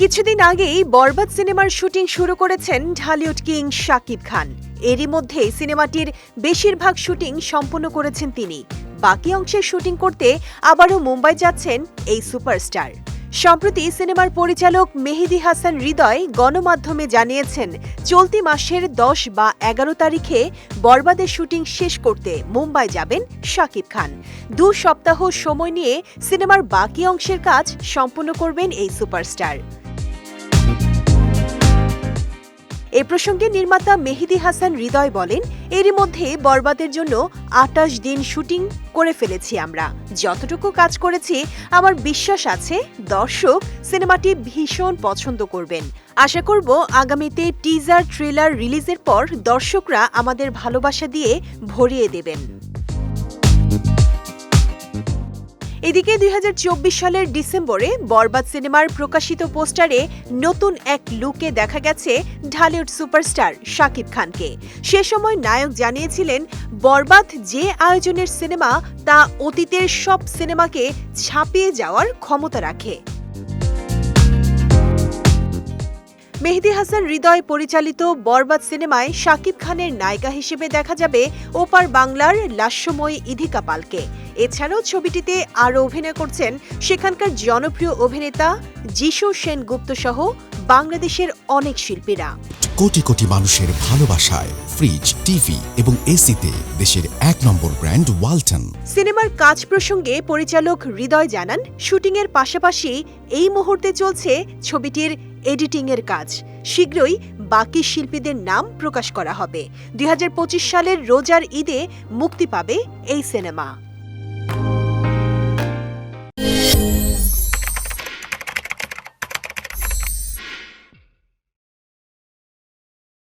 কিছুদিন আগেই বরবাদ সিনেমার শুটিং শুরু করেছেন ঢালিউড কিং শাকিব খান। এরই মধ্যে সিনেমাটির বেশিরভাগ শুটিং সম্পন্ন করেছেন তিনি। বাকি অংশের শুটিং করতে আবারও মুম্বাই যাচ্ছেন এই সুপারস্টার। সম্প্রতি সিনেমার পরিচালক মেহেদি হাসান হৃদয় গণমাধ্যমে জানিয়েছেন, চলতি মাসের দশ বা এগারো তারিখে বরবাদের শুটিং শেষ করতে মুম্বাই যাবেন শাকিব খান। দু সপ্তাহ সময় নিয়ে সিনেমার বাকি অংশের কাজ সম্পন্ন করবেন এই সুপারস্টার। এ প্রসঙ্গে নির্মাতা মেহেদি হাসান হৃদয় বলেন, এরই মধ্যে বরবাদের জন্য আটাশ দিন শুটিং করে ফেলেছি আমরা। যতটুকু কাজ করেছি, আমার বিশ্বাস আছে দর্শক সিনেমাটি ভীষণ পছন্দ করবেন। আশা করব আগামীতে টিজার, ট্রেলার রিলিজের পর দর্শকরা আমাদের ভালোবাসা দিয়ে ভরিয়ে দেবেন। এদিকে দুই হাজার চব্বিশ সালের ডিসেম্বরে বরবাদ সিনেমার প্রকাশিত পোস্টারে নতুন এক লুকে দেখা গেছে ঢালিউড সুপারস্টার শাকিব খানকে। সে সময় নায়ক জানিয়েছিলেন, বরবাদ যে আয়োজনের সিনেমা, তা অতীতের সব সিনেমাকে ছাপিয়ে যাওয়ার ক্ষমতা রাখে। মেহেদি হাসান হৃদয় পরিচালিত বরবাদ সিনেমায় শাকিব খানের নায়িকা হিসেবে দেখা যাবে ওপার বাংলার লাস্যময়ী ইধিকা পালকে। এছাড়াও ছবিটিতে আরও অভিনয় করছেন সেখানকার জনপ্রিয় অভিনেতা যিশু সেনগুপ্ত সহ বাংলাদেশের অনেক শিল্পীরা। কোটি কোটি মানুষের ভালোবাসায় ফ্রিজ টিভি এবং এসিতে দেশের এক নম্বর ব্র্যান্ড ওয়ালটন। সিনেমার কাজ প্রসঙ্গে পরিচালক হৃদয় জানান শুটিংয়ের পাশাপাশি এই মুহূর্তে চলছে ছবিটির এডিটিংয়ের কাজ। শীঘ্রই বাকি শিল্পীদের নাম প্রকাশ করা হবে। দুই হাজার পঁচিশ সালের রোজার ঈদে মুক্তি পাবে এই সিনেমা।